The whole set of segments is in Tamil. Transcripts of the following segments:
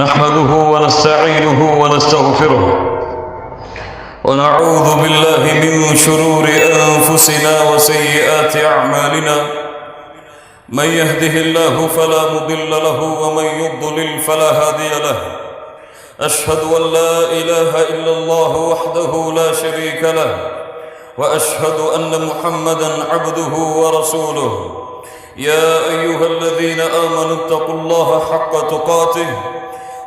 نحمده ونستعينه ونستغفره. ونعوذ بالله من شرور أنفسنا وسيئات أعمالنا. من يهده الله فلا مضل له ومن يضلل فلا هادي له. أشهد أن لا إله إلا الله وحده لا شريك له. وأشهد أن محمدا عبده ورسوله. يا أيها الذين آمنوا اتقوا الله حق تقاته.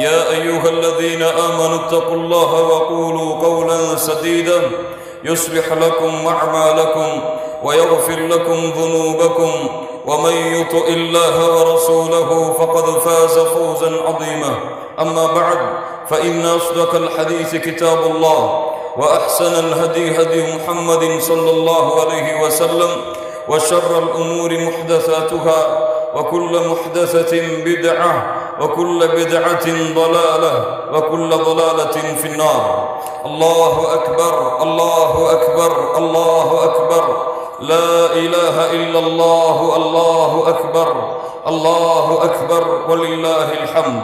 يا أيها الذين آمنوا اتقوا الله وقولوا قولا سديدا. يصلح لكم أعمالكم ويغفر لكم ذنوبكم. ومن يطع الله ورسوله فقد فاز فوزا عظيما. أما بعد فإن أصدق الحديث كتاب الله وأحسن الهدي هدي محمد صلى الله عليه وسلم وشر الأمور محدثاتها وكل محدثة بدعة وكل بدعة ضلالة وكل ضلالة في النار الله أكبر الله أكبر الله أكبر لا إله إلا الله الله أكبر الله أكبر ولله الحمد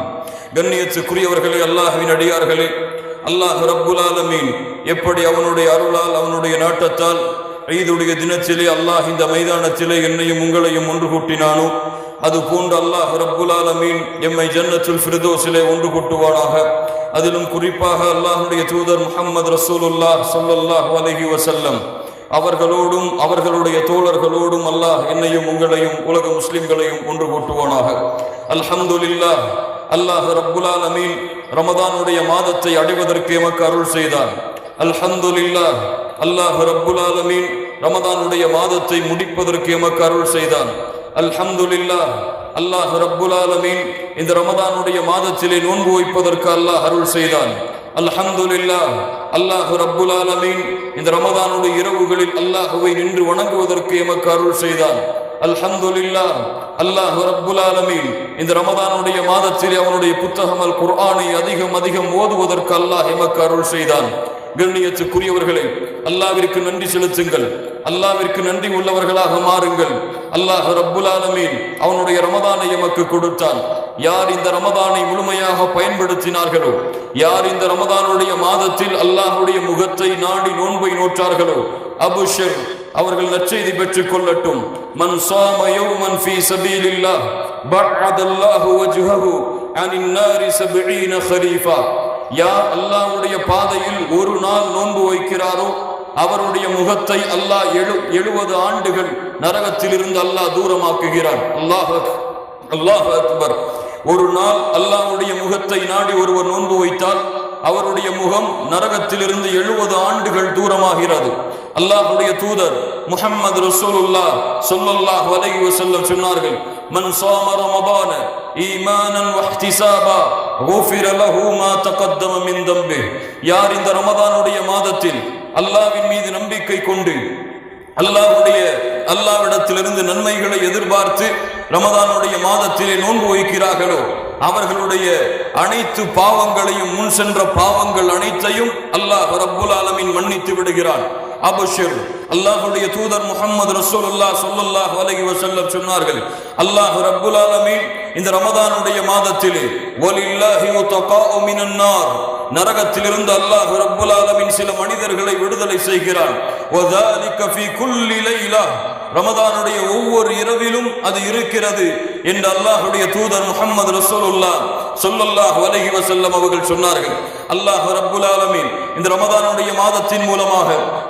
கண்ணியத்துக்குரியவர்களே அல்லாஹ்வின் அடியார்களே அல்லாஹ் ரப்புல் ஆலமீன் எப்படி அவனுடைய அருளால் அவனுடைய நாட்டத்தால் ஈதுடைய தினத்திலே அல்லாஹ் இந்த மைதானத்திலே என்னையும் உங்களையும் ஒன்று கூட்டினானோ அது போன்று அல்லாஹ் ரப்புல் அமீன் எம்மை ஜன்னத்துல் ஃபிர்தோஸிலே ஒன்று கூட்டுவானாக. அதிலும் குறிப்பாக அல்லாஹுடைய தூதர் முகமது ரசூலுல்லாஹ் சொல்லல்லாஹ் வலகி வசல்லம் அவர்களோடும் அவர்களுடைய தோழர்களோடும் அல்லாஹ் என்னையும் உங்களையும் உலக முஸ்லிம்களையும் ஒன்று கூட்டுவானாக. அல்ஹம்துலில்லா அல்லாஹ் ரப்புல் அமீன் ரமதானுடைய மாதத்தை அடைவதற்கு எமக்கு அருள் செய்தான் அல்ஹம்துலில்லா அல்லாஹ் ரப்புல் அமீன் ரமதானுடைய மாதத்தை முடிப்பதற்கு எமக்கு அருள் செய்தான். அல்ஹம்துலில்லா அல்லாஹ் ரப்புல் ஆலமீன் இந்த ரமதானுடைய மாதத்திலே நோன்பு வைப்பதற்கு அல்லாஹ் அருள் செய்தான். அல்ஹம்துலில்லா அல்லாஹ் ரப்புல் ஆலமீன் இந்த ரமதானுடைய இரவுகளில் அல்லாஹுவை நின்று வணங்குவதற்கு எமக்கு அருள் செய்தான். அல்ஹம்துலில்லா அல்லாஹ் ரப்புல் ஆலமீன் இந்த ரமதானுடைய மாதத்தில் அவனுடைய புத்தகம் அல் குர்ஆனை அதிகம் அதிகம் ஓதுவதற்கு அல்லாஹ் எமக்கு அருள் செய்தான். கண்ணியத்துக்குரியவர்களே அல்லாவிற்கு நன்றி செலுத்துங்கள். அல்லாவிற்கு நன்றி உள்ளவர்களாக மாறுங்கள். அல்லாஹ் ரப்புல் ஆலமீன் அவனுடைய ரமதானை எமக்கு கொடுத்தான். யார் இந்த ரமதானை முழுமையாக பயன்படுத்தினார்களோ யார் இந்த ரமதானுடைய மாதத்தில் அல்லாஹுடைய முகத்தை நாடி நோன்பை நோற்றார்களோ அபுஷர் அவர்கள் நற்செய்தி பெற்றுக் கொள்ளட்டும். மன் மன்ஃபி மன் ஃபீ சபீலில்லா பஅதல்லாஹு வஜ்ஹஹு அனின் நாரி சபீன ஹரீஃபா யார் அல்லாஹ்வுடைய பாதையில் ஒரு நாள் நோன்பு வைக்கிறாரோ அவருடைய முகத்தை அல்லாஹ் எழு எழுபது ஆண்டுகள் நரகத்தில் இருந்து அல்லாஹ் தூரமாக்குகிறான். அல்லாஹ் அல்லாஹ் அக்பர். ஒரு நாள் அல்லாஹுடைய முகத்தை நாடி ஒருவர் நோன்பு வைத்தால் அவருடைய முகம் நரகத்திலிருந்து எழுபது ஆண்டுகள் தூரமாகிறது. அல்லாஹுடைய தூதர் முஹம்மது ரசூலுல்லா சொல்லல்லாஹு அலைஹி வஸல்லம் சொன்னார்கள் மன் ஸாம ரமதான ஈமானன் வஹ்திசாபா குஃபிர லஹு மா தகத்தம மின் தம்பி யார் இந்த ரமதானுடைய மாதத்தில் அல்லாஹ்வின் மீது நம்பிக்கை கொண்டு அல்லாவுடைய அல்லாவிடத்திலிருந்து நன்மைகளை எதிர்பார்த்து ரமதானுடைய மாதத்திலே நோன்பு வைக்கிறார்களோ அவர்களுடைய அனைத்து பாவங்களையும் முன் சென்ற பாவங்கள் அனைத்தையும் அல்லாஹ் ரப்புல் ஆலமின் மன்னித்து விடுகிறான். அபுஷர் அல்லாஹுடைய தூதர் முகமது ரசூலுல்லா சொல்லல்லாஹ் அலைஹி வஸல்லம் சொன்னார்கள் அல்லாஹ் ரப்புல் ஆலமீன் இந்த ரமதானுடைய மாதத்திலே வலில்லாஹி தகாஉ மினன் நார். நரகத்திலிருந்து அல்லாஹ் ரப்புல் ஆலமீன் சில மனிதர்களை விடுதலை செய்கிறான். ரமதானுடைய ஒவ்வொரு இரவிலும் அது இருக்கிறது. என்று அல்லாஹுடைய தூதர் முகமது ரசூலுல்லா சொல்லல்லாஹ் வலகி வசல்லம் அவர்கள் சொன்னார்கள் அல்லாஹ் ரப்புல் ஆலமீன் இந்த ரமதானுடைய மாதத்தின் மூலமாக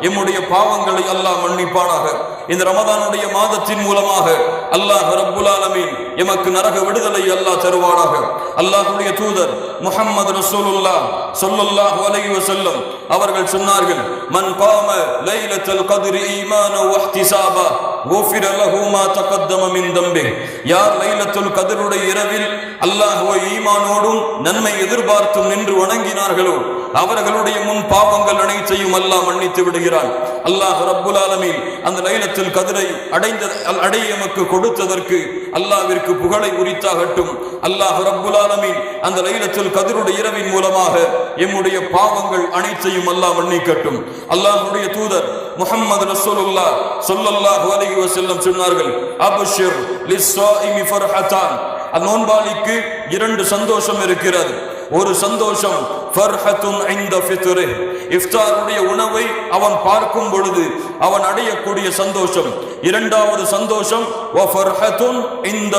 எம்முடைய பாவங்களை அல்லாஹ் மன்னிப்பானாக. இந்த ரமதானுடைய மாதத்தின் மூலமாக அல்லாஹ் ரப்புல் ஆலமீன் எமக்கு நரக விடுதலை அல்லாஹ் தருவானாக. அல்லாஹுடைய தூதர் முஹம்மது ரசூலுல்லா சொல்லல்லாஹு அலைஹி வஸல்லம் அவர்கள் சொன்னார்கள் மன் காம லைலத்துல் கத்ரி ஈமான வஹ்திசாபா குஃபிர லஹு மா தகத்தம மின் தம்பி யார் லைலத்துல் கதிருடைய இரவில் அல்லாஹோ ஈமானோடும் நன்மை எதிர்பார்த்தும் நின்று வணங்கினார்களோ? அவர்களுடைய முன் பாவங்கள் அனைத்தையும் அல்லாஹ் மன்னித்து விடுகிறான். அல்லாஹ் ரப்புல் ஆலமீன் அந்த லைலத்தில் கதிரை அடைந்த அடைய எமக்கு கொடுத்ததற்கு அல்லாவிற்கு புகழை உரித்தாகட்டும். அல்லாஹ் ரப்புல் ஆலமி அந்த லைலத்தில் கதிருடைய இரவின் மூலமாக எம்முடைய பாவங்கள் அனைத்தையும் அல்லாஹ் மன்னிக்கட்டும். அல்லாஹுடைய தூதர் முஹம்மது ரசூலுல்லா சொல்லல்லாஹ் அலைஹி வஸல்லம் சொன்னார்கள் அப்ஷிர் லிஸ்ஸாயிமி ஃபர்ஹதான் அந்நோன்பாளிக்கு இரண்டு சந்தோஷம் இருக்கிறது. ஒரு சந்தோஷம். ஐந்த இஃப்தாருடைய உணவை அவன் பார்க்கும் பொழுது அவன் அடையக்கூடிய சந்தோஷம். இரண்டாவது சந்தோஷம் இந்த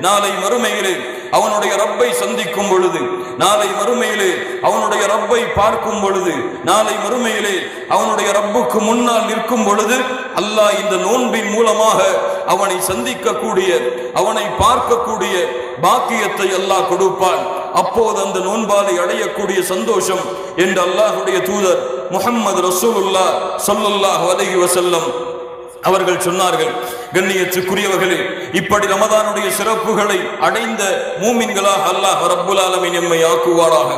நாளை மறுமையிலே அவனுடைய ரப்பை சந்திக்கும் பொழுது நாளை மறுமையிலே அவனுடைய ரப்பை பார்க்கும் பொழுது நாளை மறுமையிலே அவனுடைய ரப்புக்கு முன்னால் நிற்கும் பொழுது அல்லாஹ் இந்த நோன்பின் மூலமாக அவனை சந்திக்கக்கூடிய அவனை பார்க்கக்கூடிய பாக்கியத்தை அல்லாஹ் கொடுப்பான். அப்போது அந்த நோன்பாலை அடையக்கூடிய சந்தோஷம். என்று அல்லாஹுடைய தூதர் முகம்மது ரசூலுல்லாஹ் சொல்லுல்லாஹ் வதகி வசல்லம் அவர்கள் சொன்னார்கள் கண்ணியத்துக்குரியவர்களே இப்படி ரமதானுடைய சிறப்புகளை அடைந்த மூமின்களாக அல்லாஹ் ரப்புல் ஆலமின் எம்மை ஆக்குவாராக.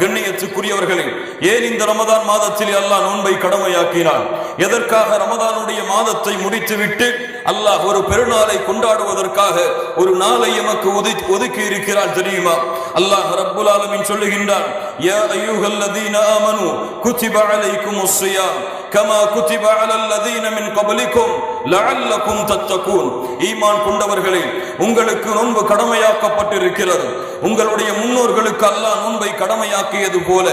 கண்ணியத்துக்குரியவர்களே ஏன் இந்த ரமதான் மாதத்தில் அல்லாஹ் நோன்பை கடமையாக்கினான்? எதற்காக ரமதானுடைய மாதத்தை முடித்துவிட்டு அல்லாஹ் ஒரு பெருநாளை கொண்டாடுவதற்காக ஒரு நாளை எமக்கு ஒதுக்கி ஒதுக்கி இருக்கிறான் தெரியுமா? அல்லாஹ் ரப்புல் ஆலமின் சொல்லுகின்றான் யா அய்யுஹல்லதீன ஆமனு குதிப அலைக்குமுஸ் ஸியாம் கமா குதிப அலல்லதீன மின் கபலிக்கும் லஅல்லக்கும் தத்தகூன் ஈமான் கொண்டவர்களே உங்களுக்கு நோன்பு கடமையாக்கப்பட்டிருக்கிறது. உங்களுடைய முன்னோர்களுக்கு அல்லாஹ் நோன்பை கடமையாக்கியது போல.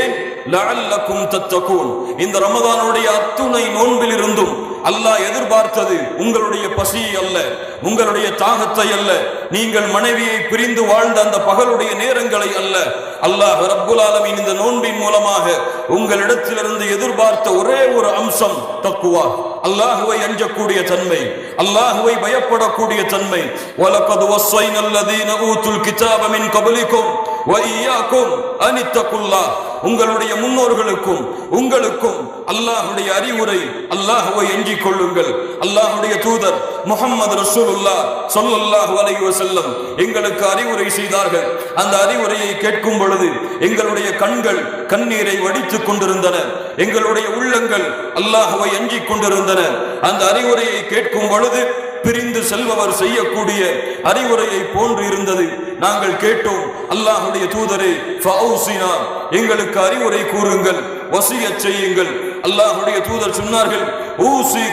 ஏன்? லஅல்லக்கும் தத்தகூன். இந்த ரமதானுடைய அத்துணை நோன்பில் இருந்தும் அல்லாஹ் எதிர்பார்த்தது உங்களுடைய பசியை அல்ல உங்களுடைய தாகத்தை அல்ல. நீங்கள் மனைவியை பிரிந்து வாழ்ந்த அந்த பகலுடைய நேரங்களை அல்ல. அல்லாஹ் ரப்புல் ஆலமின் இந்த நோன்பின் மூலமாக உங்களிடத்திலிருந்து எதிர்பார்த்த ஒரே ஒரு அம்சம் தக்குவா. அல்லாஹுவை அஞ்சக்கூடிய தன்மை அல்லாஹுவை பயப்படக்கூடிய தன்மை. வலக்கது வஸ்ஸைனல் லதீன ஊத்துல் கிதாபமின் கபலிக்கும் அனித்தகுல்லா. உங்களுடைய முன்னோர்களுக்கும் உங்களுக்கும் அல்லாஹுடைய அறிவுரை அல்லாஹுவை எஞ்சிக் கொள்ளுங்கள். அல்லாஹுடைய தூதர் முகமது ரசூலுல்லா சொல்லல்லாஹு அலைஹி செல்லம் எங்களுக்கு அறிவுரை செய்தார்கள். அந்த அறிவுரையை கேட்கும் பொழுது எங்களுடைய கண்கள் கண்ணீரை வடித்துக் கொண்டிருந்தன. எங்களுடைய உள்ளங்கள் அல்லாஹுவை எஞ்சிக் கொண்டிருந்தன. அந்த அறிவுரையை கேட்கும் பொழுது பிரிந்து செல்பவர் செய்யக்கூடிய அறிவுரையை போன்று இருந்தது. நாங்கள் கேட்டோம் அல்லாஹுடைய தூதரே எங்களுக்கு அறிவுரை கூறுங்கள் வசியச் செய்யுங்கள். அல்லாஹுடைய தூதர் சொன்னார்கள்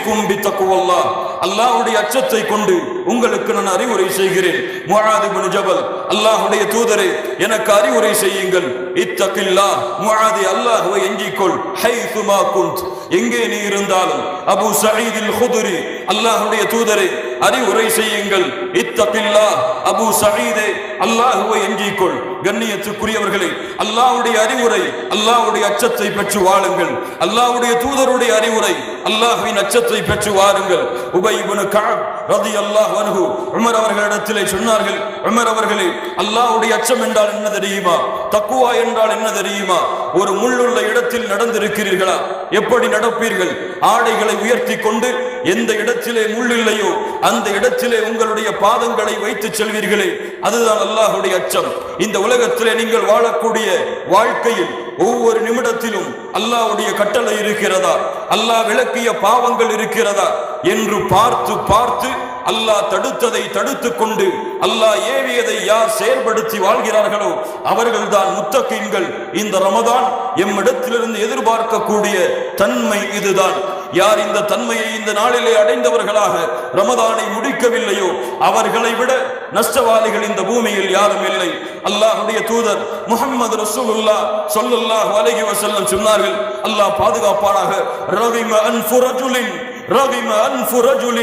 கும்பி தக்குவெல்லாம் அல்லாஹுடைய அச்சத்தை கொண்டு உங்களுக்கு நான் அறிவுரை செய்கிறேன். முஆத் ஜபல் அல்லாஹ்வுடைய தூதரே எனக்கு அறிவுரை செய்யுங்கள். இத்தகில்லா முஆதி அல்லாஹ்வை எஞ்சிக்கொள். ஹைதுமா குந்த். எங்கே நீ இருந்தாலும் அபு சயீத் ஹுதுரி அல்லாஹுடைய அல்லாஹ்வுடைய தூதரே அறிவுரை செய்யுங்கள். இத்தகில்லா அபு சயீதே அல்லாஹுவை எஞ்சிக்கொள். கண்ணியத்துக்குரியவர்களே அல்லாஹ்வுடைய அறிவுரை அல்லாஹ்வுடைய அச்சத்தை பெற்று வாழுங்கள். அல்லாஹ்வுடைய தூதருடைய அறிவுரை அல்லாஹ்வின் அச்சத்தை பெற்று வாருங்கள் உபை இப்னு கஅப் ரலியல்லாஹு அன்ஹு உமர் அவர்களிடத்திலே சொன்னார்கள் உமர் அவர்களே அல்லாஹ்வுடைய அச்சம் என்றால் என்ன தெரியுமா? தக்குவா என்றால் என்ன தெரியுமா? ஒரு முள்ளுள்ள இடத்தில் நடந்திருக்கிறீர்களா? எப்படி நடப்பீர்கள்? ஆடைகளை உயர்த்தி கொண்டு எந்த இடத்திலே முள் இல்லையோ அந்த இடத்திலே உங்களுடைய பாதங்களை வைத்து செல்வீர்களே. அதுதான் அல்லாஹுடைய அச்சம். இந்த உலகத்திலே நீங்கள் வாழக்கூடிய வாழ்க்கையில் ஒவ்வொரு நிமிடத்திலும் அல்லாஹ்வுடைய கட்டளை இருக்கிறதா? அல்லாஹ் விளக்கிய பாவங்கள் இருக்கிறதா? என்று பார்த்து பார்த்து அல்லாஹ் தடுத்ததை தடுத்து கொண்டு அல்லாஹ் ஏவியதை யார் செயல்படுத்தி வாழ்கிறார்களோ அவர்கள்தான் முத்தகீன்கள். இந்த ரமதான் எம்மிடத்திலிருந்து எதிர்பார்க்கக்கூடிய தன்மை இதுதான். யார் இந்த தன்மையை இந்த நாளிலே அடைந்தவர்களாக ரமதானை முடிக்கவில்லையோ அவர்களை விட நஷ்டவாளிகள் இந்த பூமியில் யாரும் இல்லை. அல்லாஹுடைய தூதர் முஹம்மது ரசூலுல்லா சொல்லுல்லாஹ் அலைஹி வசல்லம் சொன்னார்கள் அல்லாஹ் பாதுகாப்பானாக. ரவிம் அன்ஃபுரஜுலின் رغم أنف رجل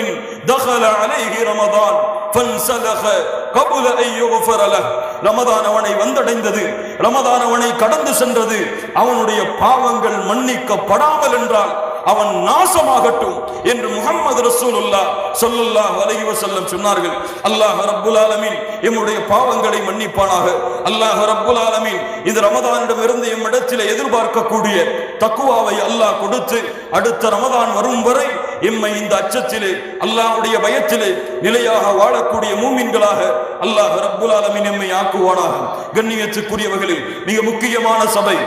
دخل عليه رمضان فانسلخ قبل أن يغفر له ரமதான் அவனை வந்தடைந்தது ரமதான் அவனை கடந்து சென்றது அவனுடைய பாவங்கள் மன்னிக்கப்படாமல் என்றால் அவன் நாசமாகட்டும் என்று முகமது ரசூலுல்லா ஸல்லல்லாஹு அலைஹி வசல்லம் சொன்னார்கள். அல்லாஹ் ரப்புல் ஆலமீன் எம்முடைய பாவங்களை மன்னிப்பானாக. அல்லாஹ் ரப்புல் ஆலமீன் இந்த ரமதானிடம் இருந்து எம்மிடத்தில் எதிர்பார்க்கக்கூடிய தக்குவாவை அல்லாஹ் கொடுத்து அடுத்த ரமதான் வரும் வரை எம்மை இந்த அச்சத்திலே அல்லாஹ்வுடைய பயத்திலே நிலையாக வாழக்கூடிய மூமின்களாக அல்லாஹ் ரப்புல் ஆலமீன் எம்மை ஆக்குவானாக. கண்ணியத்துக்குரியவர்களில் மிக முக்கியமான சபை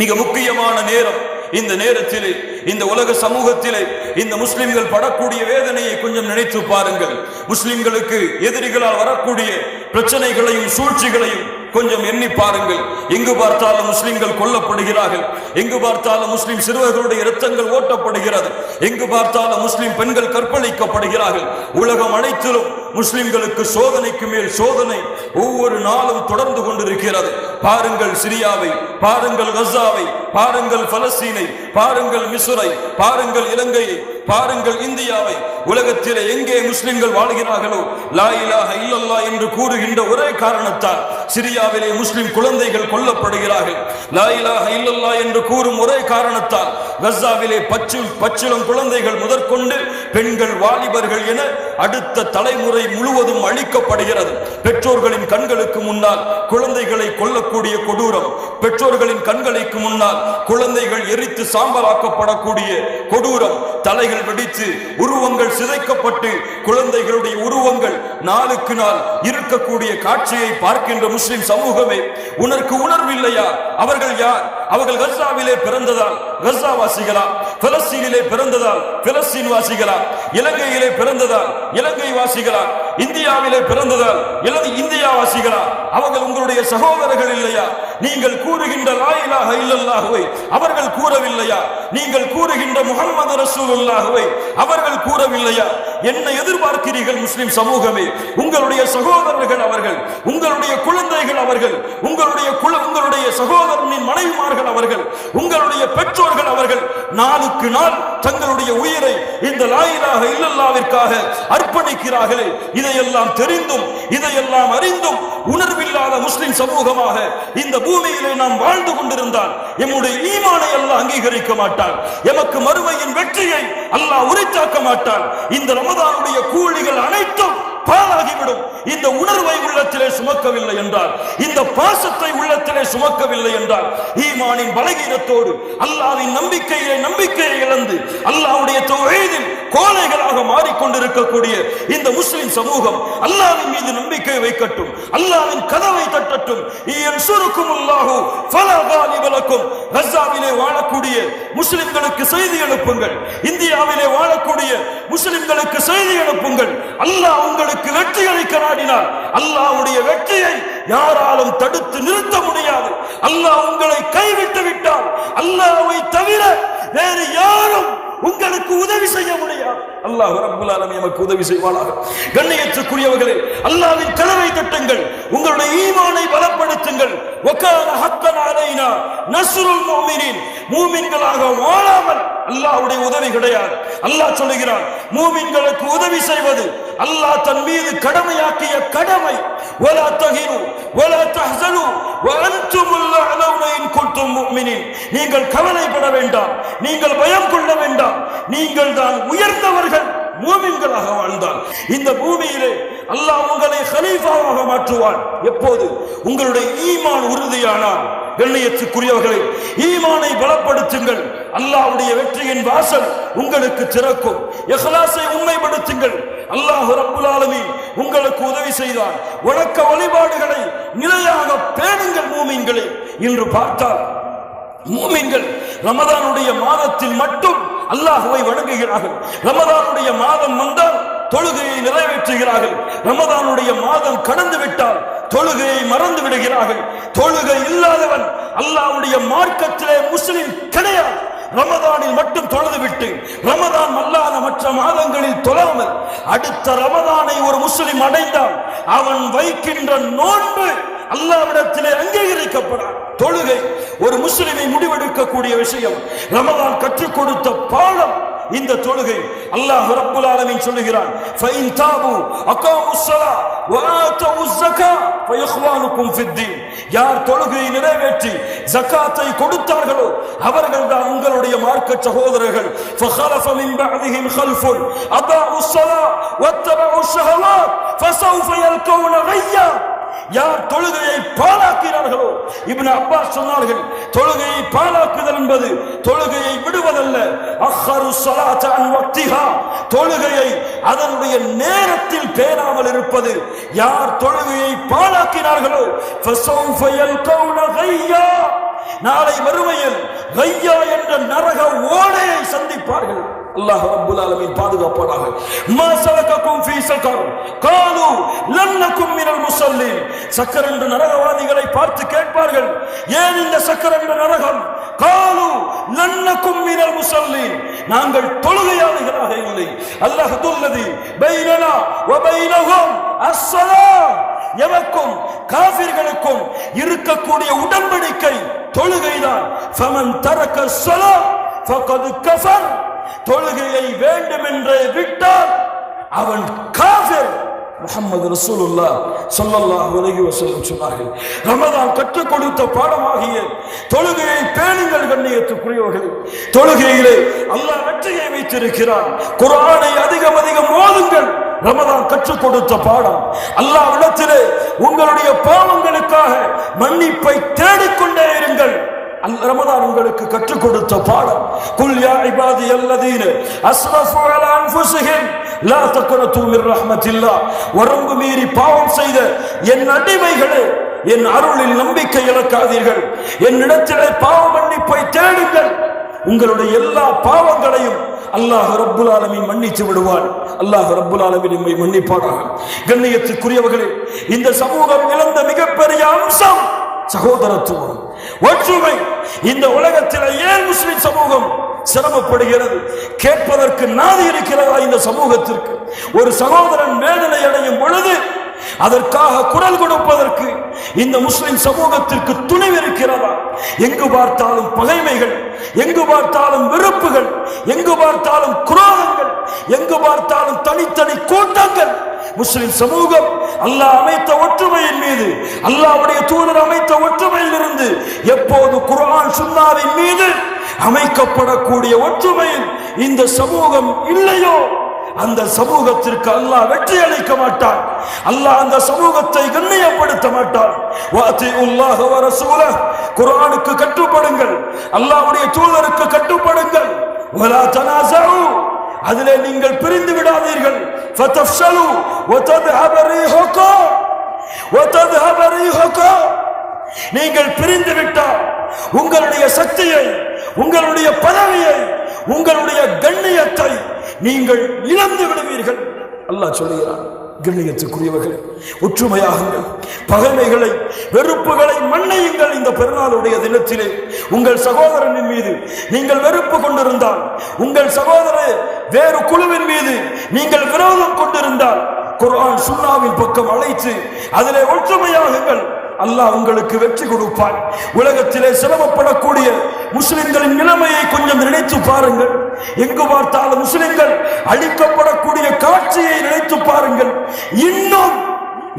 மிக முக்கியமான நேரம். இந்த நேரத்திலே இந்த உலக சமூகத்திலே இந்த முஸ்லிம்கள் படக்கூடிய வேதனையை கொஞ்சம் நினைத்து பாருங்கள். முஸ்லிம்களுக்கு எதிரிகளால் வரக்கூடிய பிரச்சனைகளையும் சூழ்ச்சிகளையும் கொஞ்சம் எண்ணி பாருங்கள். எங்கு பார்த்தாலும் முஸ்லிம்கள் கொல்லப்படுகிறார்கள். எங்கு பார்த்தாலும் முஸ்லிம் சிறுவர்களுடைய இரத்தங்கள் ஓட்டப்படுகிறது. எங்கு பார்த்தாலும் முஸ்லிம் பெண்கள் கற்பழிக்கப்படுகிறார்கள். உலகம் அனைத்திலும் முஸ்லிம்களுக்கு சோதனைக்கு மேல் சோதனை ஒவ்வொரு நாளும் தொடர்ந்து கொண்டிருக்கிறது. பாருங்கள் சிரியாவை பாருங்கள் கசாவை பாருங்கள் பலஸ்தீனை பாருங்கள் மிசுரை பாருங்கள் இலங்கையை பாருங்கள் இந்தியாவை. உலகத்திலே எங்கே முஸ்லிம்கள் வாழ்கிறார்களோ லா இலாஹ இல்லல்லா என்று கூறுகின்ற ஒரே காரணத்தால் சிரியா இந்தியாவிலே முஸ்லிம் குழந்தைகள் கொல்லப்படுகிறார்கள். லா இல்லல்லா என்று கூறும் ஒரே காரணத்தால் கசாவிலே பச்சு பச்சிளம் குழந்தைகள் முதற்கொண்டு பெண்கள் வாலிபர்கள் என அடுத்த தலைமுறை முழுவதும் அழிக்கப்படுகிறது. பெற்றோர்களின் கண்களுக்கு முன்னால் குழந்தைகளை கொல்லக்கூடிய கொடூரம். பெற்றோர்களின் கண்களுக்கு முன்னால் குழந்தைகள் எரித்து சாம்பலாக்கப்படக்கூடிய கொடூரம். தலைகள் வெடித்து உருவங்கள் சிதைக்கப்பட்டு குழந்தைகளுடைய உருவங்கள் நாளுக்கு நாள் இருக்கக்கூடிய காட்சியை பார்க்கின்ற முஸ்லிம் சமூகமே உனக்கு உணர்வில்லையா? அவர்கள் யார்? அவர்கள் கசாவிலே பிறந்ததால் கசா வாசிகளா பிலஸ்தீனிலே பிறந்ததால் பிலஸ்தீன் வாசிகளா இலங்கையிலே பிறந்ததால் இலங்கை வாசிகளா இந்தியாவிலே பிறந்ததால் இலங்கை இந்தியா வாசிகளா அவர்கள் உங்களுடைய சகோதரர்கள் இல்லையா? நீங்கள் கூறுகின்ற லாயிலாக இல்லல்லாகவே அவர்கள் கூறவில்லையா? நீங்கள் கூறுகின்ற முகமது ரசூலுல்லாஹுவை அவர்கள் கூறவில்லையா? என்ன எதிர்பார்க்கிறீர்கள் முஸ்லிம் சமூகமே உங்களுடைய சகோதரர்கள் அவர்கள் உங்களுடைய குழந்தைகள் அவர்கள் உங்களுடைய குல உங்களுடைய சகோதரனின் மனைவிமார்கள் அவர்கள் உங்களுடைய பெற்றோர்கள் அவர்கள் நாளுக்கு நாள் தங்களுடைய உயிரை இந்த லாயிலாக இல்லல்லாவிற்காக அர்ப்பணிக்கிறார்களே. இதையெல்லாம் தெரிந்தும் இதையெல்லாம் அறிந்தும் உணர்வில்லாத முஸ்லிம் சமூகமாக இந்த பூமியிலே நாம் வாழ்ந்து கொண்டிருந்தால் எம்முடைய ஈமானை அல்லாஹ் அங்கீகரிக்க மாட்டான் எமக்கு மறுமையின் வெற்றியை அல்லாஹ் உரித்தாக்க மாட்டான் இந்த ரமதானுடைய கூலிகள் அனைத்தும் பாலாகிவிடும் இந்த உணர்வை உள்ளத்திலே சுமக்கவில்லை என்றால் இந்த பாசத்தை உள்ளத்திலே சுமக்கவில்லை என்றால் ஈமானின் பலகீனத்தோடு அல்லாவின் நம்பிக்கையை நம்பிக்கையை இழந்து அல்லாவுடைய தொழிலில் கோலைகளாக மாறிக்கொண்டிருக்கக்கூடிய இந்த முஸ்லிம் சமூகம் அல்லாவின் மீது நம்பிக்கை வைக்கட்டும் அல்லாவின் கதவை தட்டட்டும். ஈயன் சுருக்கும் அல்லாஹூ ஃபலகாலி வலக்கும் கசாவிலே வாழக்கூடிய முஸ்லிம்களுக்கு செய்தி எழுப்புங்கள். இந்தியாவிலே வாழக்கூடிய முஸ்லிம்களுக்கு செய்தி எழுப்புங்கள். அல்லாஹ் உங்களுக்கு வெற்றி அளிக்க நாடினார். அல்லாவுடைய வெற்றியை யாராலும் தடுத்து நிறுத்த முடியாது. அல்லாஹ் உங்களை கைவிட்டு விட்டால் அல்லாவை தவிர வேறு உங்களுக்கு உதவி செய்ய முடியாது அல்லாஹ் ரப்பல் ஆலமீன் நமக்கு உதவி செய்வானாக கண்ணியத்துக்குரியவர்களே அல்லாஹ்வின் கனவை தட்டுங்கள் உங்களுடைய ஈமானை பலப்படுத்துங்கள் வகான ஹக்கன் அலைனா நஸ்ருல் முஃமினீன் மூமின்களாக வாழாமல் அல்லாஹ்வுடைய உதவி கிடையாது அல்லாஹ் சொல்லுகிறான் மூமின்களுக்கு உதவி செய்வது அல்லாஹ் தன் மீது கடமையாக்கிய கடமை ولا تهنوا ولا تحزنوا நீங்கள் கவலைப்பட வேண்டாம். நீங்கள் பயம் கொள்ள வேண்டாம். நீங்கள் தான் உயர்ந்தவர்கள் மூமின்களாக வாழ்ந்தால். இந்த பூமியிலே அல்லாஹ் உங்களை ஹலீஃபாவாக மாற்றுவான். எப்போது? உங்களுடைய ஈமான் உறுதியானால். கண்ணியத்துக்குரியவர்களை ஈமானை பலப்படுத்துங்கள். அல்லாவுடைய வெற்றியின் வாசல் உங்களுக்கு திறக்கும் எஹ்லாசை உண்மைப்படுத்துங்கள். அல்லாஹ் ரப்புல் ஆலமீன் உங்களுக்கு உதவி செய்தான். வணக்க வழிபாடுகளை நிலையாக பேணுங்கள் மூமின்களே. என்று பார்த்தால் மூமின்கள் ரமதானுடைய மாதத்தில் மட்டும் அல்லாஹுவை வணங்குகிறார்கள். ரமதானுடைய மாதம் வந்தால் தொழுகையை நிறைவேற்றுகிறார்கள். ரமதானுடைய மாதம் கடந்து விட்டால் தொழுகையை மறந்து விடுகிறார்கள். தொழுகை இல்லாதவன் அல்லாஹ்வுடைய மார்க்கத்திலே முஸ்லிம் கிடையாது. ரமதானில் மட்டும் தொழுதுவிட்டு ரமதான் அல்லாத மற்ற மாதங்களில் தொழாமல் அடுத்த ரமதானை ஒரு முஸ்லிம் அடைந்தால் அவன் வைக்கின்ற நோன்பு அல்லாவிடத்திலே அங்கீகரிக்கப்படார் தொழுகை ஒரு முஸ்லிமை முடிவெடுக்கக்கூடிய விஷயம். ரமதான் கற்றுக் கொடுத்த பாடம். இந்த தொழுகை அல்லாஹ் ரப்புல் ஆலமின் சொல்லுகிறான். ஃபைன் தாபு அகாமு ஸலா வ ஆத்தவு ஸக்கா ஃபயஹ்வானுக்கும் ஃபித்தீன் யார் தொழுகையை நிறைவேற்றி ஜக்காத்தை கொடுத்தார்களோ அவர்கள் தான் உங்களுடைய மார்க்க சகோதரர்கள். ஃபஹலஃப மின் பஅதிஹிம் கல்ஃபுன் அதாஉ ஸலா வத்தபஉ ஷஹவாத் ஃபஸௌஃப யல்கௌன கையா. யார் தொழுகையை பாழாக்கிறார்களோ? இப்னு அப்பாஸ் சொன்னார்கள் தொழுகையை பாழாக்குதல் என்பது தொழுகையை விடுவதல்ல. அஹரு ஸலாத்த வக்திஹா. தொழுகையை அதனுடைய நேரத்தில் பேணாமல் இருப்பது யார் தொழுகையை பாழாக்கினார்களோ? ஃபஸௌஃப யல்கௌன கையா. நாளை வறுமையில் கையா என்ற நரக ஓடையை சந்திப்பார்கள். அல்லாஹ் ரப்புல் ஆலமீன் பாதுகாப்பானாக. மா சலகக்கும் ஃபீ சக்கர் காலு லன்னக்கும் மினல் முஸல்லீன் சக்கர் என்ற நரகவாதிகளை பார்த்து கேட்பார்கள். ஏன் இந்த சக்கர் என்ற நரகம்? காலு லன்னக்கும் மினல் முஸல்லீன் நாங்கள் தொழுகையாளிகளாக இல்லை. அல்லாஹ் துல்லதி பைனனா வ பைனஹும் அஸ்ஸலாம். எமக்கும் காபிர்களுக்கும் இருக்கக்கூடிய உடன்படிக்கை தொழுகைதான். ஃபமன் தரக்க ஸலாம் ஃபகத் கஃபர். தொழுகையை வேண்டுமென்றே விட்டால் அவன் காஃபிர். முகமது ரசூலுல்லா ஸல்லல்லாஹு உலகி வஸல்லம் சொன்னார்கள் ரமதான் கற்றுக் கொடுத்த பாடமாகிய தொழுகையை பேணுங்கள் கண்ணியத்துக்குரியவர்கள். தொழுகையிலே அல்லாஹ் வெற்றியை வைத்திருக்கிறான். குரானை அதிகம் அதிகம் ஓதுங்கள். ரமதான் கற்றுக் கொடுத்த பாடம். அல்லாஹ் இடத்திலே உங்களுடைய பாவங்களுக்காக மன்னிப்பை தேடிக்கொண்டே இருங்கள். ரமதான் உங்களுக்கு கற்றுக் கொடுத்த பாடம். குல் யா இபாதி அல்லதீன அஸ்ரஃபு அலா அன்ஃபுஸிஹிம் லா தக்னது மிர் ரஹ்மத்தில்லா. வரம்பு மீறி பாவம் செய்த என் அடிமைகளே என் அருளில் நம்பிக்கை இழக்காதீர்கள். என்னிடத்திலே பாவ மன்னிப்பை தேடுங்கள். உங்களுடைய எல்லா பாவங்களையும் அல்லாஹ் ரப்புல் ஆலமீன் மன்னித்து விடுவான். அல்லாஹ் ரப்புல் ஆலமீன் நம்மை மன்னிப்பானாக. கண்ணியத்துக்குரியவர்களே இந்த சமூகம் இழந்த மிகப்பெரிய அம்சம் சகோதரத்துவம். ஒற்றுமை. இந்த உலகத்தில் ஏன் முஸ்லிம் சமூகம் சிரமப்படுகிறது? கேட்பதற்கு நாதி இருக்கிறதா இந்த சமூகத்திற்கு? ஒரு சகோதரன் வேதனை அடையும் பொழுது அதற்காக குரல் கொடுப்பதற்கு இந்த முஸ்லிம் சமூகத்திற்கு துணிவு இருக்கிறதா? எங்கு பார்த்தாலும் பகைமைகள் எங்கு பார்த்தாலும் வெறுப்புகள் எங்கு பார்த்தாலும் குரோதங்கள் எங்கு பார்த்தாலும் தனித்தனி கூட்டங்கள் முஸ்லிம் சமூகம் அல்லாஹ் அமைத்த ஒற்றுமையின் மீது அல்லாஹ்வுடைய தூதர் அமைத்த ஒற்றுமையில் இருந்து எப்போது குரான் சுன்னாவின் மீது அமைக்கப்படக்கூடிய ஒற்றுமையில் இந்த சமூகம் இல்லையோ? அந்த சமூகத்திற்கு அல்லாஹ் வெற்றி அளிக்க மாட்டான். அல்லாஹ் அந்த சமூகத்தை கண்ணியப்படுத்த மாட்டான். வாத்தியுல்லாஹ வர ரசூலஹ் குர்ஆனுக்கு கட்டுப்படுங்கள். அல்லாஹ்வுடைய தூதருக்கு கட்டுப்படுங்கள். அதிலே நீங்கள் பிரிந்து விடாதீர்கள். فتفشلوا وتذهب ريحكم وتذهب ريحكم. நீங்கள் பிரிந்து விட்டால் உங்களுடைய சக்தியை உங்களுடைய பதவியை உங்களுடைய கண்ணியத்தை நீங்கள் இழந்து விடுவீர்கள். அல்லாஹ் சொல்கிறான் கண்ணியத்துக்குரியவர்களே ஒற்றுமையாகுங்கள். பகைமைகளை வெறுப்புகளை மன்னையுங்கள் இந்த பெருநாளுடைய தினத்திலே. உங்கள் சகோதரனின் மீது நீங்கள் வெறுப்பு கொண்டிருந்தால் உங்கள் சகோதரர் வேறு குழுவின் மீது நீங்கள் விரோதம் கொண்டிருந்தால் குரான் சுண்ணாவின் பக்கம் அழைத்து அதிலே ஒற்றுமையாகுங்கள். அல்லாஹ் உங்களுக்கு வெற்றி கொடுப்பான் உலகத்திலே சிரமப்படக்கூடிய முஸ்லிம்களின் நிலைமையை கொஞ்சம் நினைத்து பாருங்கள். எங்கு பார்த்தாலும் முஸ்லிம்கள் அழிக்கப்படக்கூடிய காட்சியை நினைத்து பாருங்கள். இன்னும்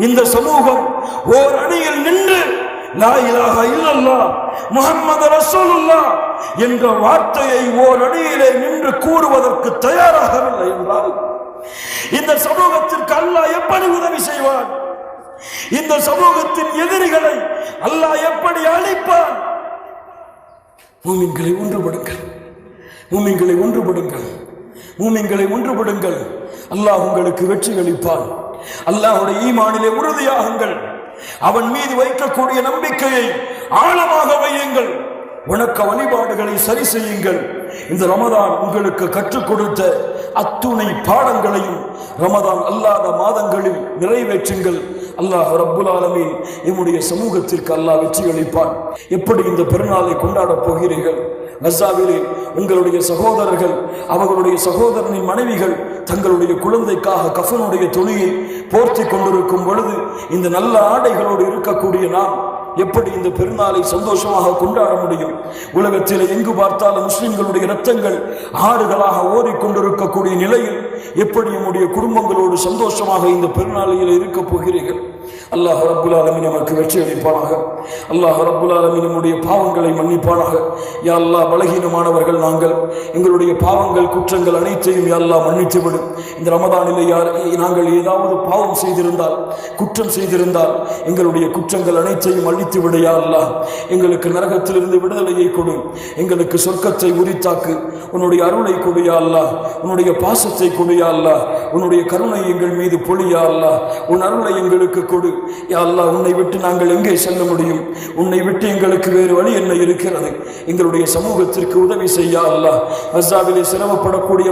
இந்த சமூகம் ஓர் அணியில் நின்று லா இலாஹா முகம்மது முஹம்மது என்ற வார்த்தையை ஓர் அணியிலே நின்று கூறுவதற்கு தயாராகவில்லை என்றால் இந்த சமூகத்திற்கு அல்லாஹ் எப்படி உதவி செய்வான்? இந்த சமூகத்தின் எதிரிகளை அல்லாஹ் எப்படி அழிப்பான்? மூமின்களை ஒன்றுபடுங்கள். மூமின்களை ஒன்றுபடுங்கள். மூமின்களை ஒன்றுபடுங்கள். அல்லாஹ் உங்களுக்கு வெற்றி அளிப்பான். அல்லாஹுடைய ஈமானிலே உறுதியாகுங்கள். அவன் மீது வைக்கக்கூடிய நம்பிக்கையை ஆழமாக வையுங்கள். வணக்க வழிபாடுகளை சரி செய்யுங்கள். இந்த ரமதான் உங்களுக்கு கற்றுக் கொடுத்த அத்துணை பாடங்களையும் ரமதான் அல்லாத மாதங்களில் நிறைவேற்றுங்கள். அல்லாஹ் ரப்புல் ஆலமீன் என்னுடைய சமூகத்திற்கு அல்லாஹ் வெற்றி அளிப்பான். எப்படி இந்த பெருநாளை கொண்டாடப் போகிறீர்கள்? கசாவிலே உங்களுடைய சகோதரர்கள் அவர்களுடைய சகோதரனின் மனைவிகள் தங்களுடைய குழந்தைக்காக கஃனுடைய துணியை போர்த்தி கொண்டிருக்கும் பொழுது இந்த நல்ல ஆடைகளோடு இருக்கக்கூடிய நாம் எப்படி இந்த பெருநாளை சந்தோஷமாக கொண்டாட முடியும்? உலகத்தில் எங்கு பார்த்தாலும் முஸ்லிம்களுடைய இரத்தங்கள் ஆறுகளாக ஓடிக்கொண்டிருக்கக்கூடிய நிலையில் எப்படி நம்முடைய குடும்பங்களோடு சந்தோஷமாக இந்த பெருநாளையில் இருக்கப் போகிறீர்கள்? அல்லாஹ் ரப்புல் ஆலமீன் நமக்கு வெற்றி அளிப்பானாக. அல்லாஹ் ரப்புல் ஆலமீன் நம்முடைய பாவங்களை மன்னிப்பானாக. யா அல்லா பலகீனமானவர்கள் நாங்கள். எங்களுடைய பாவங்கள் குற்றங்கள் அனைத்தையும் யா மன்னித்து விடும் இந்த ரமதானில் யார் நாங்கள் ஏதாவது பாவம் செய்திருந்தால் குற்றம் செய்திருந்தால் எங்களுடைய குற்றங்கள் அனைத்தையும் அழித்து விடு யா எங்களுக்கு நரகத்திலிருந்து விடுதலையை கொடு. எங்களுக்கு சொர்க்கத்தை உரித்தாக்கு. உன்னுடைய அருளை கொடுயா அல்லா உன்னுடைய பாசத்தை கொடுயா அல்லா உன்னுடைய கருணை எங்கள் மீது பொழியா அல்லா உன் அருளை எங்களுக்கு கொடு. யா உன்னை விட்டு நாங்கள் எங்கே செல்ல முடியும்? உன்னை விட்டு எங்களுக்கு வேறு வழி என்ன இருக்கிறது? எங்களுடைய சமூகத்திற்கு உதவி செய்ய அல்லா அசாவிலே சிரமப்படக்கூடிய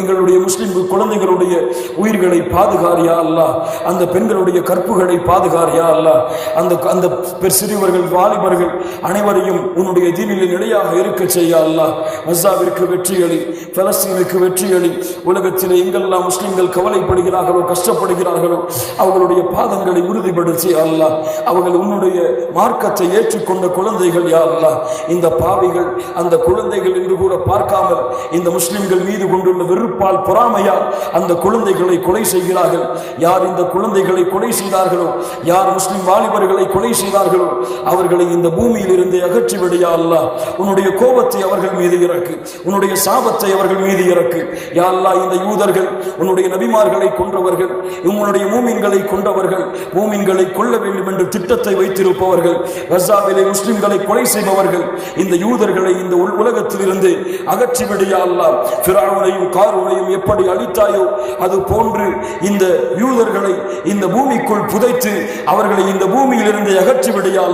எங்களுடைய முஸ்லிம் குழந்தைகளுடைய உயிர்களை பாதுகாரியா அல்லாஹ். அந்த பெண்களுடைய கற்புகளை பாதுகாரியா அல்லா அந்த அந்த பெரு சிறுவர்கள் வாலிபர்கள் அனைவரையும் உன்னுடைய தீனிலே நிலையாக இருக்க செய்ய அல்லாஹ். மசாவிற்கு வெற்றியளி பலஸ்தீனுக்கு வெற்றியளி உலகத்திலே எங்கெல்லாம் முஸ்லிம்கள் கவலைப்படுகிறார்களோ கஷ்டப்படுகிறார்களோ அவர்களுடைய பாதங்கள் உறுதிப்படுத்தி அல்லாஹ். அவர்கள் உன்னுடைய மார்க்கத்தை ஏற்றுக்கொண்ட குழந்தைகள் யா அல்லா இந்த பாவிகள் அந்த குழந்தைகள் என்று கூட பார்க்காமல் இந்த முஸ்லிம்கள் மீது கொண்டுள்ள வெறுப்பால் பொறாமையால் அந்த குழந்தைகளை கொலை செய்கிறார்கள். யார் இந்த குழந்தைகளை கொலை செய்தார்களோ யார் முஸ்லிம் வாலிபர்களை கொலை செய்தார்களோ அவர்களை இந்த பூமியில் இருந்து அகற்றி விடையா உன்னுடைய கோபத்தை அவர்கள் மீது இறக்கு. உன்னுடைய சாபத்தை அவர்கள் மீது இறக்கு. யாரெல்லாம் இந்த யூதர்கள் உன்னுடைய நபிமார்களை கொன்றவர்கள் உங்களுடைய மூமின்களை கொண்டவர்கள் மூமின்களை கொல்ல வேண்டும் என்று திட்டத்தை வைத்திருப்பவர்கள் கசாவிலே முஸ்லிம்களை கொலை செய்பவர்கள் இந்த யூதர்களை இந்த உள் உலகத்திலிருந்து அகற்றி விடையா அல்லாஹ் காரூனையும் எப்படி அழித்தாயோ அது போன்று இந்த யூதர்களை இந்த பூமிக்குள் புதைத்து அவர்களை இந்த பூமியிலிருந்து அகற்றி விடையா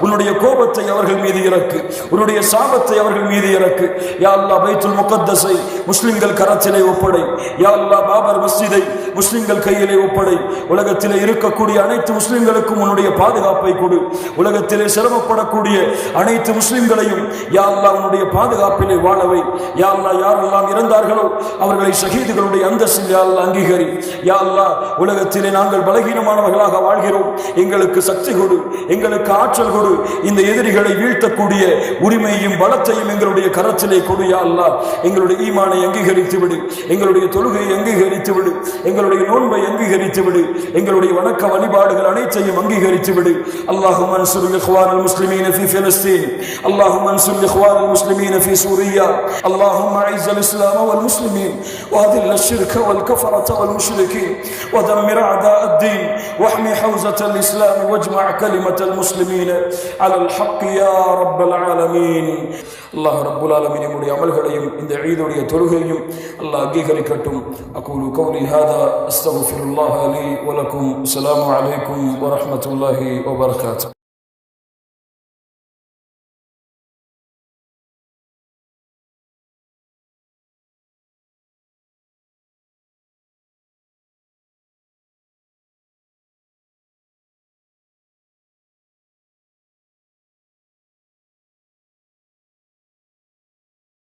உன்னுடைய கோபத்தை அவர்கள் மீது இறக்கு உன்னுடைய சாபத்தை அவர்கள் மீது இறக்கு. யா அல்லா பைத்துல் முகத்தஸை முஸ்லிம்கள் கரத்திலே ஒப்படை. யா அல்லா பாபர் மஸ்ஜிதை முஸ்லிம்கள் கையிலே ஒப்படை. உலகத்திலே இருக்கக்கூடிய அனைத்து முஸ்லிம்களுக்கும் உன்னுடைய பாதுகாப்பை கொடு. உலகத்திலே சிரமப்படக்கூடிய அனைத்து முஸ்லிம்களையும் யாரெல்லாம் உன்னுடைய பாதுகாப்பிலே வாழவை யாரெல்லாம் யாரெல்லாம் இறந்தார்களோ அவர்களை ஷஹீதுகளுடைய அந்தஸ்தில் யாரெல்லாம் அங்கீகரி. யாரெல்லாம் உலகத்திலே நாங்கள் பலகீனமானவர்களாக வாழ்கிறோம். எங்களுக்கு சக்தி கொடு. எங்களுக்கு ஆற்றல் கொடு. இந்த எதிரிகளை வீழ்த்தக்கூடிய உரிமையும் பலத்தையும் எங்களுடைய கரத்திலே கொடு யாரெல்லாம் எங்களுடைய ஈமானை அங்கீகரித்து விடு. எங்களுடைய தொழுகையை அங்கீகரித்து விடு. எங்களுடைய எங்களுடைய நோன்பை அங்கீகரித்து விடு எங்களுடைய வணக்க வழிபாடுகள் அனைத்தையும் அங்கீகரித்து விடு அல்லாஹும் அன்சுல் இஹ்வான் المسلمين في فلسطين اللهم انصر الاخوان المسلمين في سوريا اللهم اعز الاسلام والمسلمين واذل الشرك والكفره والمشركين ودمر اعداء الدين واحمي حوزه الاسلام واجمع كلمه المسلمين على الحق يا رب العالمين الله رب العالمين நம்முடைய அமல்களையும் இந்த ஈதுடைய தொழுகையும் அல்லாஹ் அங்கீகரிக்கட்டும் அக்கூலு கௌலி ஹாதா அஸ்தக்ஃபிருல்லாஹ் லி வலக்கும் அஸ்ஸலாமு அலைக்கும் வரஹ்மத்துல்லாஹி வபரகாத்துஹு